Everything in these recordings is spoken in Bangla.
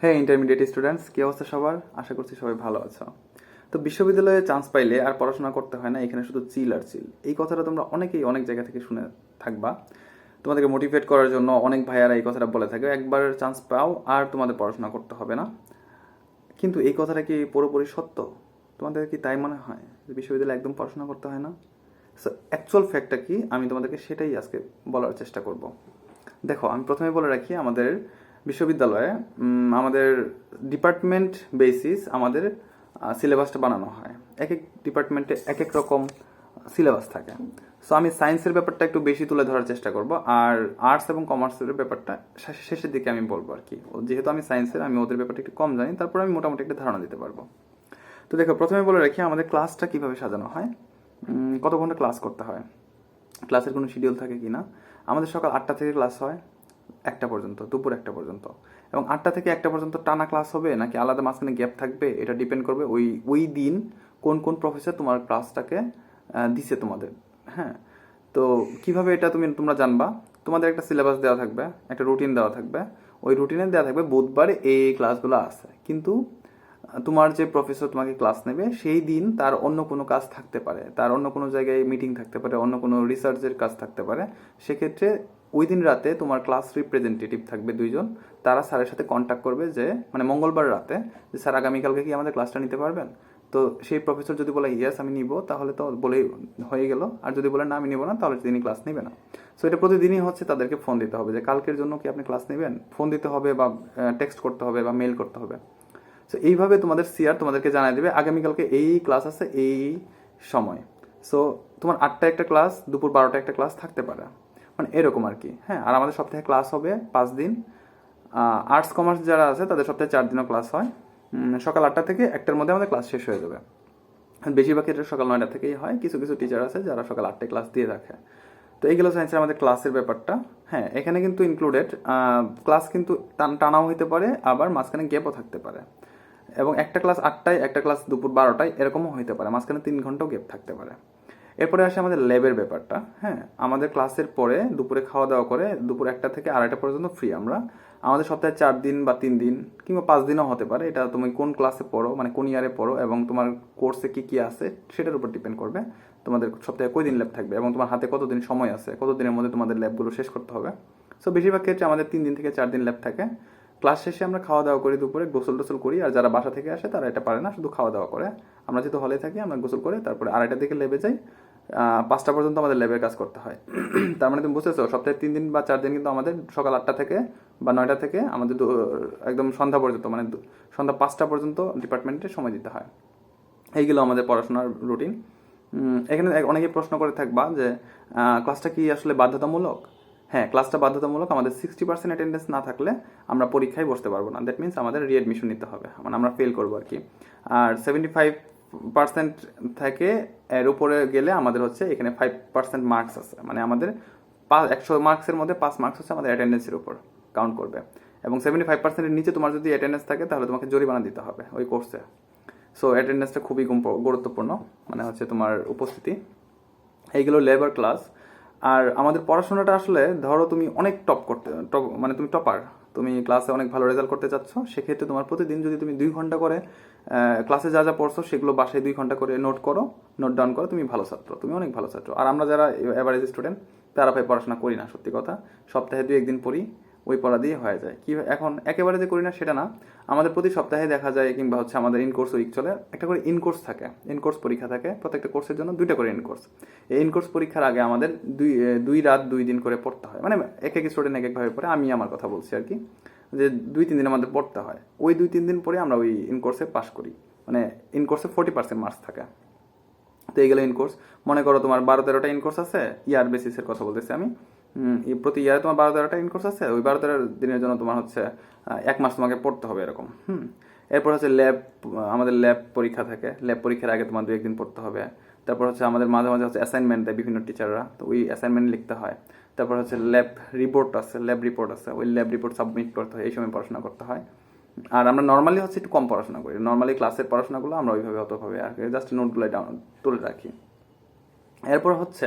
হ্যাঁ ইন্টারমিডিয়েট স্টুডেন্টস কি অবস্থা সবার? আশা করছি সবাই ভালো আছো। তো বিশ্ববিদ্যালয়ে চান্স পাইলে আর পড়াশোনা করতে হয় না, এখানে শুধু চিল আর চিল এই কথাটা তোমরা অনেকেই অনেক জায়গা থেকে শুনে থাকবা। তোমাদেরকে মোটিভেট করার জন্য অনেক ভাইয়ারা এই কথাটা বলে থাকে, একবার চান্স পাও আর তোমাদের পড়াশোনা করতে হবে না। কিন্তু এই কথাটা কি পুরোপুরি সত্য? তোমাদের কি তাই মনে হয় যে বিশ্ববিদ্যালয়ে একদম পড়াশোনা করতে হয় না? সো অ্যাকচুয়াল ফ্যাক্টটা কি? আমি তোমাদেরকে সেটাই আজকে বলার চেষ্টা করব। দেখো, আমি প্রথমে বলে রাখি, আমাদের বিশ্ববিদ্যালয়ে আমাদের ডিপার্টমেন্ট বেসিস আমাদের সিলেবাসটা বানানো হয়। এক এক ডিপার্টমেন্টে এক এক রকম সিলেবাস থাকে। সো আমি সায়েন্সের ব্যাপারটা একটু বেশি তুলে ধরার চেষ্টা করব, আর আর্টস এবং কমার্সের ব্যাপারটা শেষ- শেষের দিকে আমি বলব আর কি। যেহেতু আমি সায়েন্সের আমি ওদের ব্যাপারটা একটু কম জানি, তারপর আমি মোটামুটি একটা ধারণা দিতে পারব। তো দেখো, প্রথমে বলে রাখি, আমাদের ক্লাসটা কীভাবে সাজানো হয়? কত ঘণ্টা ক্লাস করতে হয়? ক্লাসের কোনো শিডিউল থাকে কি না আমাদের সকাল আটটা থেকে ক্লাস হয়। একটা পর্যন্ত, দুপুর একটা পর্যন্ত। এবং আটটা থেকে একটা পর্যন্ত টানা ক্লাস হবে, নাকি আলাদা মাঝখানে গ্যাপ থাকবে, এটা ডিপেন্ড করবে ওই ওই দিন কোন কোন প্রফেসর তোমার ক্লাসটাকে দিছে তোমাদের। হ্যাঁ? তো কীভাবে এটা তুমি, তোমরা জানবা? তোমাদের একটা সিলেবাস দেওয়া থাকবে, একটা রুটিন দেওয়া থাকবে। ওই রুটিনে দেওয়া থাকবে বুধবার এই ক্লাসগুলো আছে। কিন্তু তোমার যে প্রফেসর তোমাকে ক্লাস নেবে, সেই দিন তার অন্য কোনো কাজ থাকতে পারে। তার অন্য কোনো জায়গায় মিটিং থাকতে পারে, অন্য কোনো রিসার্চের কাজ থাকতে পারে। সেক্ষেত্রে ওই দিন রাতে তোমার ক্লাস রিপ্রেজেন্টেটিভ থাকবে দুইজন। তারা স্যারের সাথে কন্ট্যাক্ট করবে যে মানে মঙ্গলবার রাতে যে, স্যার, আগামীকালকে কি আমাদের ক্লাসটা নিতে পারবেন? তো সেই প্রফেসর যদি বলে ইয়েস আমি নিব, তাহলে তো বলেই হয়ে গেল। আর যদি বলে, না, আমি নিব না, তাহলে তিনি ক্লাস নেবে না। সো এটা প্রতিদিনই হচ্ছে তাদেরকে ফোন দিতে হবে যে, কালকের জন্য কি আপনি ক্লাস নেবেন? ফোন দিতে হবে বা টেক্সট করতে হবে বা মেল করতে হবে। সো এইভাবে তোমাদের সিআর তোমাদেরকে জানাই দেবে, আগামীকালকে এই ক্লাস আছে, এই সময়। সো তোমার আটটা একটা ক্লাস দুপুর বারোটা একটা ক্লাস থাকতে পারে। মানে এরকম আর কি। হ্যাঁ আর আমাদের সপ্তাহে ক্লাস হবে পাঁচ দিন। আর্টস কমার্স যারা আছে, তাদের সপ্তাহে চার দিনও ক্লাস হয়। সকাল আটটা থেকে একটার মধ্যে আমাদের ক্লাস শেষ হয়ে যাবে। বেশিরভাগ ক্ষেত্রে সকাল নয়টা থেকেই হয়। কিছু কিছু টিচার আছে যারা সকাল আটটায় ক্লাস দিয়ে রাখে। তো এইগুলো সায়েন্সের আমাদের ক্লাসের ব্যাপারটা। হ্যাঁ এখানে কিন্তু ইনক্লুডেড ক্লাস কিন্তু টান- টানাও হইতে পারে, আবার মাঝখানে গ্যাপও থাকতে পারে। এবং একটা ক্লাস আটটায়, একটা ক্লাস দুপুর বারোটায় এরকমও হইতে পারে। মাঝখানে তিন ঘন্টাও গ্যাপ থাকতে পারে। এরপরে আসে আমাদের ল্যাবের ব্যাপারটা হ্যাঁ? আমাদের ক্লাসের পরে দুপুরে খাওয়া দাওয়া করে দুপুর একটা থেকে আড়াইটা পর্যন্ত ফ্রি আমরা। আমাদের সপ্তাহে চার দিন বা তিন দিন কিংবা পাঁচ দিনও হতে পারে। এটা তুমি কোন ক্লাসে পড়ো মানে কোন ইয়ারে পড়ো এবং তোমার কোর্সে কি কি আছে সেটার উপর ডিপেন্ড করবে। তোমাদের সপ্তাহে কয় দিন ল্যাব থাকবে এবং তোমার হাতে কতদিন সময় আছে, কতদিনের মধ্যে তোমাদের ল্যাবগুলো শেষ করতে হবে। সো বেশিরভাগ ক্ষেত্রে আমাদের তিন দিন থেকে চার দিন ল্যাব থাকে। ক্লাস শেষে আমরা খাওয়া দাওয়া করি দুপুরে, গোসল টোসল করি আর যারা বাসা থেকে আসে তারা এটা পারে না, শুধু খাওয়া দাওয়া করে। আমরা যেহেতু হলে থাকি, আমরা গোসল করে তারপরে আড়াইটার দিকে লেবে যাই। পাঁচটা পর্যন্ত আমাদের ল্যাবের কাজ করতে হয়। তার মানে তুমি বুঝতেছো, সপ্তাহে তিন দিন বা চার দিন কিন্তু আমাদের সকাল আটটা থেকে বা নয়টা থেকে আমাদের একদম সন্ধ্যা পর্যন্ত মানে সন্ধ্যা পাঁচটা পর্যন্ত ডিপার্টমেন্টে সময় দিতে হয়। এইগুলো আমাদের পড়াশোনার রুটিন। এখানে অনেকে প্রশ্ন করে থাকবা যে ক্লাসটা কি আসলে বাধ্যতামূলক? হ্যাঁ ক্লাসটা বাধ্যতামূলক, আমাদের সিক্সটি পার্সেন্ট অ্যাটেন্ডেন্স না থাকলে আমরা পরীক্ষায় বসতে পারব না। দ্যাট মিনস আমাদের রিএডমিশন নিতে হবে। মানে আমরা ফেল করব আর কি। আর সেভেন্টি ফাইভ পার্সেন্ট থেকে এর উপরে গেলে আমাদের হচ্ছে এখানে ফাইভ পার্সেন্ট মার্কস আছে। মানে আমাদের পাঁচ, একশো মার্কসের মধ্যে পাঁচ মার্কস হচ্ছে আমাদের অ্যাটেন্ডেন্সের উপর কাউন্ট করবে। এবং সেভেন্টি ফাইভ পার্সেন্টের নিচে তোমার যদি অ্যাটেন্ডেন্স থাকে, তাহলে তোমাকে জরিমানা দিতে হবে ওই কোর্সে সো অ্যাটেন্ডেন্সটা খুবই গুরুত্বপূর্ণ মানে হচ্ছে তোমার উপস্থিতি। এইগুলো লেবার ক্লাস আর আমাদের পড়াশোনাটা আসলে ধরো তুমি অনেক টপ করতে টপ মানে তুমি টপার তুমি ক্লাসে অনেক ভালো রেজাল্ট করতে চাচ্ছ, সেক্ষেত্রে তোমার প্রতিদিন যদি তুমি দুই ঘণ্টা করে ক্লাসে যা যা পড়ছো, সেগুলো বাসায় দুই ঘণ্টা করে নোট করো নোট ডাউন করো, তুমি ভালো ছাত্র, তুমি অনেক ভালো ছাত্র। আর আমরা যারা অ্যাভারেজ স্টুডেন্ট তারা ভাই পড়াশোনা করি না, সত্যি কথা। সপ্তাহে দুই একদিন পড়ি। ওই পড়া দিয়ে হয়ে যায়। কি এখন একেবারে যে করি না সেটা না। আমাদের প্রতি সপ্তাহে দেখা যায় কিংবা হচ্ছে আমাদের ইনকোর্স উইক চলে, একটা করে ইনকোর্স থাকে। ইনকোর্স পরীক্ষা থাকে, প্রত্যেকটা কোর্সের জন্য দুইটা করে ইনকোর্স এই ইনকোর্স পরীক্ষার আগে আমাদের দুই দুই রাত, দুই দিন করে পড়তে হয়। মানে এক এক স্টুডেন্ট এক একভাবে পড়ে, আমি আমার কথা বলছি আর কি। যে দুই, তিন দিন আমাদের পড়তে হয়। ওই দুই, তিন দিন পরে আমরা ওই ইনকোর্সে পাশ করি। মানে ইনকোর্সে ফোর্টি পার্সেন্ট মার্কস থাকে। তো এই এইগুলো ইনকোর্স মনে করো তোমার বারো, তেরোটা ইনকোর্স আছে, ইয়ার বেসিসের কথা বলতেছি আমি। প্রতি ইয়ারে তোমার বারো তেরোটা ইনকোর্স আছে, ওই বারো তেরো দিনের জন্য তোমার হচ্ছে এক মাস তোমাকে পড়তে হবে এরকম, হুম? এরপর হচ্ছে ল্যাব আমাদের ল্যাব পরীক্ষা থাকে, ল্যাব পরীক্ষার আগে তোমার দু একদিন পড়তে হবে। তারপর হচ্ছে আমাদের মাঝে মাঝে হচ্ছে অ্যাসাইনমেন্ট দেয় বিভিন্ন টিচাররা তো ওই অ্যাসাইনমেন্ট লিখতে হয়। তারপর হচ্ছে ল্যাব রিপোর্ট আছে, ল্যাব রিপোর্ট আছে, ওই ল্যাব রিপোর্ট সাবমিট করতে হয়, এই সময় পড়াশোনা করতে হয়। আর আমরা নর্মালি হচ্ছে একটু কম পড়াশোনা করি নর্মালি ক্লাসের পড়াশোনাগুলো আমরা ওইভাবে অতভাবে আর জাস্ট নোটগুলো ডাউন তুলে রাখি। এরপর হচ্ছে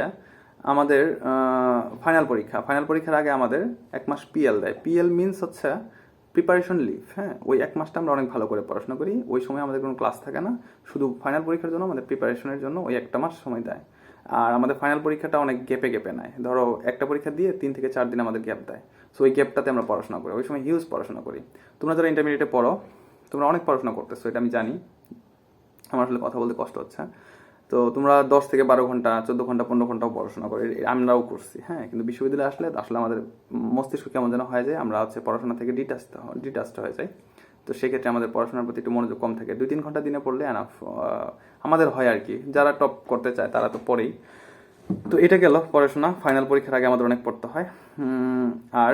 আমাদের ফাইনাল পরীক্ষা। ফাইনাল পরীক্ষার আগে আমাদের এক মাস পিএল দেয়। পিএল মিনস হচ্ছে প্রিপারেশন লিভ হ্যাঁ? ওই এক মাসটা আমরা অনেক ভালো করে পড়াশোনা করি। ওই সময় আমাদের কোনো ক্লাস থাকে না। শুধু ফাইনাল পরীক্ষার জন্য, আমাদের প্রিপারেশনের জন্য ওই একটা মাস সময় দেয়। আর আমাদের ফাইনাল পরীক্ষাটা অনেক গ্যাপে গ্যাপে নেয়। ধরো একটা পরীক্ষা দিয়ে তিন থেকে চার দিন আমাদের গ্যাপ দেয়। সো ওই গ্যাপটাতে আমরা পড়াশোনা করি। ওই সময় হিউজ পড়াশোনা করি। তোমরা যারা ইন্টারমিডিয়েটে পড়ো, তোমরা অনেক পড়াশোনা করতেছো, এটা আমি জানি। আমার আসলে কথা বলতে কষ্ট হচ্ছে। তো তোমরা দশ থেকে বারো ঘণ্টা, চোদ্দ ঘণ্টা, পনেরো ঘন্টাও পড়াশোনা করি। আমরাও করছি হ্যাঁ? কিন্তু বিশ্ববিদ্যালয়ে আসলে আসলে আমাদের মস্তিষ্ক কেমন যেন হয়ে যায় আমরা হচ্ছে পড়াশোনা থেকে ডিটাচড ডিটাচড হয়ে যাই। তো সেক্ষেত্রে আমাদের পড়াশোনার প্রতি একটু মনোযোগ কম থাকে। দুই তিন ঘণ্টা দিনে পড়লে এনাফ আমাদের হয় আর কি। যারা টপ করতে চায় তারা তো পড়েই। তো এটা গেল পড়াশোনা। ফাইনাল পরীক্ষার আগে আমাদের অনেক পড়তে হয়। আর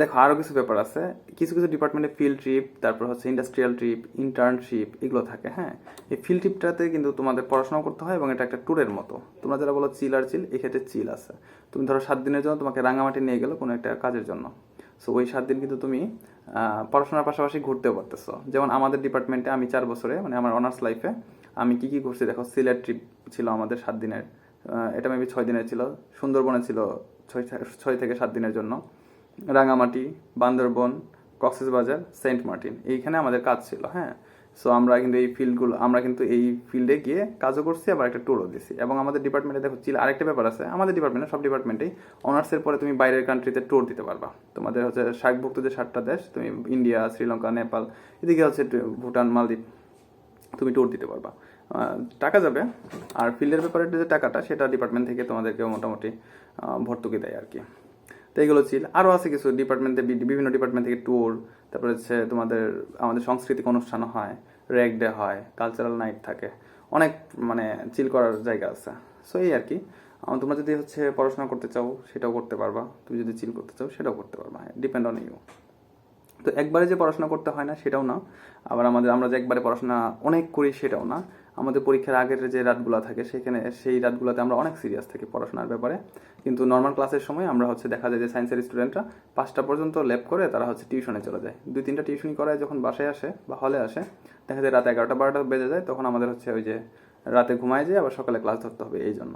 দেখো আরও কিছু ব্যাপার আছে। কিছু কিছু ডিপার্টমেন্টে ফিল্ড ট্রিপ তারপর হচ্ছে ইন্ডাস্ট্রিয়াল ট্রিপ ইন্টার্নশিপ এগুলো থাকে হ্যাঁ? এই ফিল্ড ট্রিপটাতে কিন্তু তোমাদের পড়াশোনা করতে হয় এবং এটা একটা ট্যুরের মতো। তোমরা যারা বলো চিল আর চিল এক্ষেত্রে চিল আছে। তুমি ধরো সাত দিনের জন্য তোমাকে রাঙামাটি নিয়ে গেলো কোনো একটা কাজের জন্য। সো ওই সাত দিন কিন্তু তুমি পড়াশোনার পাশাপাশি ঘুরতেও পারতেছো। যেমন আমাদের ডিপার্টমেন্টে আমি চার বছরে মানে আমার অনার্স লাইফে আমি কি কি ঘুরছি দেখো, সিলেট ট্রিপ ছিল আমাদের সাত দিনের এটা মেবি ছয় দিনের ছিল। সুন্দরবনে ছিল ছয় ছয় থেকে সাত দিনের জন্য। Rangamati, Bandarban, Cox's Bazar, Saint Martin. এইখানে আমাদের কাজ ছিল হ্যাঁ? সো আমরা কিন্তু এই ফিল্ডগুলো, আমরা কিন্তু এই ফিল্ডে গিয়ে কাজও করছি, আবার একটা ট্যুরও দিছি। এবং আমাদের ডিপার্টমেন্টে দেখো, চিল আরেকটা ব্যাপার আছে। আমাদের ডিপার্টমেন্টে সব ডিপার্টমেন্টেই অনার্সের পরে তুমি বাইরের কান্ট্রিতে ট্যুর দিতে পারবা। তোমাদের হচ্ছে সার্কভুক্ত যে সাতটা দেশ, তুমি ইন্ডিয়া শ্রীলঙ্কা নেপাল এদিকে হচ্ছে ভুটান, মালদ্বীপ, তুমি ট্যুর দিতে পারবা। টাকা যাবে। আর ফিল্ডের ব্যাপারে যে টাকাটা, সেটা ডিপার্টমেন্ট থেকে তোমাদেরকে মোটামুটি ভর্তুকি দেয় আর কি। তো এইগুলো ছিল। আরও আছে কিছু ডিপার্টমেন্টে বিভিন্ন ডিপার্টমেন্ট থেকে ট্যুর তারপরে হচ্ছে তোমাদের, আমাদের সাংস্কৃতিক অনুষ্ঠান হয় র্যাক ডে হয় কালচারাল নাইট থাকে। অনেক মানে চিল করার জায়গা আছে। সো এই আর কি। তোমরা যদি হচ্ছে পড়াশোনা করতে চাও, সেটাও করতে পারবা। তুমি যদি চিল করতে চাও, সেটাও করতে পারবা। ডিপেন্ড অন ইউ তো একবারে যে পড়াশোনা করতে হয় না, সেটাও না। আবার আমাদের, আমরা যে একবারে পড়াশোনা অনেক করি, সেটাও না। আমাদের পরীক্ষার আগের যে রাতগুলো থাকে, সেখানে সেই রাতগুলোতে আমরা অনেক সিরিয়াস থাকি পড়াশোনার ব্যাপারে। কিন্তু নর্মাল ক্লাসের সময় আমরা হচ্ছে দেখা যায় যে সায়েন্সের স্টুডেন্টরা পাঁচটা পর্যন্ত ল্যাব করে তারা হচ্ছে টিউশনে চলে যায়। দুই, তিনটা টিউশনি করায় যখন বাসায় আসে বা হলে আসে, দেখা যায় রাত এগারোটা, বারোটা বেজে যায়, তখন আমাদের হচ্ছে ওই যে রাতে ঘুমায় যায় আবার সকালে ক্লাস ধরতে হবে এই জন্য।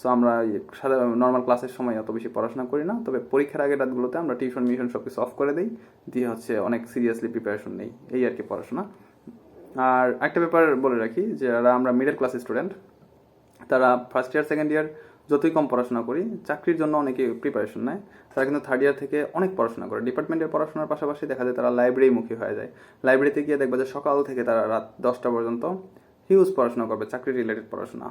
সো আমরা সাধারণ নর্মাল ক্লাসের সময় অত বেশি পড়াশোনা করি না, তবে পরীক্ষার আগের রাতগুলোতে আমরা টিউশন মিশন সব কিছু অফ করে দিই, দিয়ে হচ্ছে অনেক সিরিয়াসলি প্রিপারেশন নেই। এই আর কি পড়াশোনা। আর একটা ব্যাপার বলে রাখি, যে যারা আমরা মিডল ক্লাস স্টুডেন্ট তারা ফার্স্ট ইয়ার সেকেন্ড ইয়ার যতই কম পড়াশোনা করি, চাকরির জন্য অনেকে প্রিপারেশন নেয়। তারা কিন্তু থার্ড ইয়ার থেকে অনেক পড়াশোনা করে। ডিপার্টমেন্টের পড়াশোনার পাশাপাশি দেখা যায় তারা লাইব্রেরি মুখী হয়ে যায়। লাইব্রেরিতে গিয়ে দেখবে যে সকাল থেকে তারা রাত দশটা পর্যন্ত হিউজ পড়াশোনা করবে চাকরি রিলেটেড পড়াশোনা।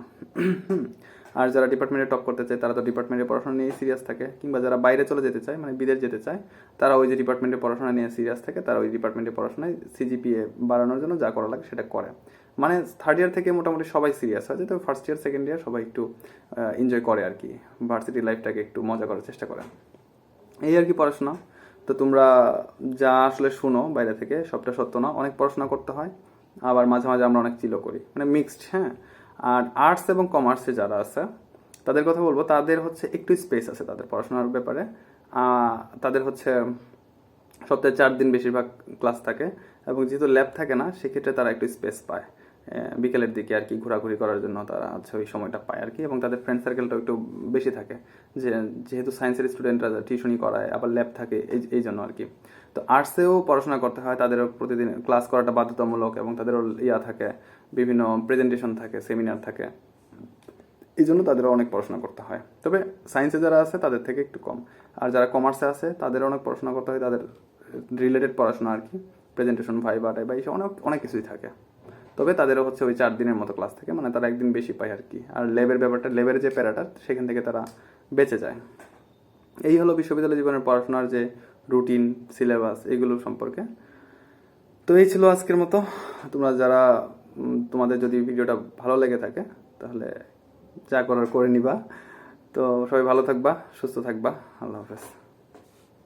আর যারা ডিপার্টমেন্টে টপ করতে চায়, তারা তো ডিপার্টমেন্টে পড়াশোনা নিয়ে সিরিয়াস থাকে। কিংবা যারা বাইরে চলে যেতে চায় মানে বিদেশ যেতে চায়, তারা ওই যে ডিপার্টমেন্টে পড়াশোনা নিয়ে সিরিয়াস থাকে, তারা ওই ডিপার্টমেন্টে পড়াশোনায় সিজিপিএ বাড়ানোর জন্য যা করা লাগে সেটা করে। মানে থার্ড ইয়ার থেকে মোটামুটি সবাই সিরিয়াস হয় তবে ফার্স্ট ইয়ার সেকেন্ড ইয়ার সবাই একটু এনজয় করে আর কি। ভার্সিটি লাইফটাকে একটু মজা করার চেষ্টা করে। এই আর কি পড়াশোনা। তো তোমরা যা আসলে শুনো বাইরে থেকে, সবটা সত্য না। অনেক পড়াশোনা করতে হয়, আবার মাঝে মাঝে আমরা অনেক চিলও করি। মানে মিক্সড হ্যাঁ? আর আর্টস এবং কমার্সে যারা আছে, তাদের কথা বলব, তাদের হচ্ছে একটু স্পেস আছে তাদের পড়াশোনার ব্যাপারে। তাদের হচ্ছে সপ্তাহে চার দিন বেশিরভাগ ক্লাস থাকে এবং যেহেতু ল্যাব থাকে না, সেক্ষেত্রে তারা একটু স্পেস পায়। বিকেলের দিকে আর কি ঘোরাঘুরি করার জন্য তারা হচ্ছে ওই সময়টা পায় আর কি এবং তাদের ফ্রেন্ড সার্কেলটাও একটু বেশি থাকে। যে, যেহেতু সায়েন্সের স্টুডেন্টরা টিউশনি করায়, আবার ল্যাব থাকে, এই এই জন্য আর কি। তো আর্টসেও পড়াশোনা করতে হয়, তাদেরও প্রতিদিন ক্লাস করাটা বাধ্যতামূলক এবং তাদেরও ইয়া থাকে। বিভিন্ন প্রেজেন্টেশন থাকে সেমিনার থাকে। এই জন্য তাদেরও অনেক পড়াশোনা করতে হয়। তবে সায়েন্সে যারা আছে, তাদের থেকে একটু কম। আর যারা কমার্সে আছে তাদেরও অনেক পড়াশোনা করতে হয়, তাদের রিলেটেড পড়াশোনা আর কি। প্রেজেন্টেশন ভাইবা টাইবা এইসব অনেক অনেক কিছুই থাকে। তবে তাদেরও হচ্ছে ওই চার দিনের মতো ক্লাস থাকে মানে তারা একদিন বেশি পায় আর কি। আর লেবের ব্যাপারটা লেবের যে প্যারাটা, সেখান থেকে তারা বেঁচে যায়। এই হলো বিশ্ববিদ্যালয় জীবনের পড়াশোনার যে রুটিন সিলেবাস এগুলো সম্পর্কে। তো এই ছিল আজকের মতো। তোমরা যারা তোমাদের যদি ভিডিওটা ভালো লেগে থাকে, তাহলে যা করার করে নিবা। তো সবাই ভালো থাকবা, সুস্থ থাকবা। আল্লাহ হাফেজ।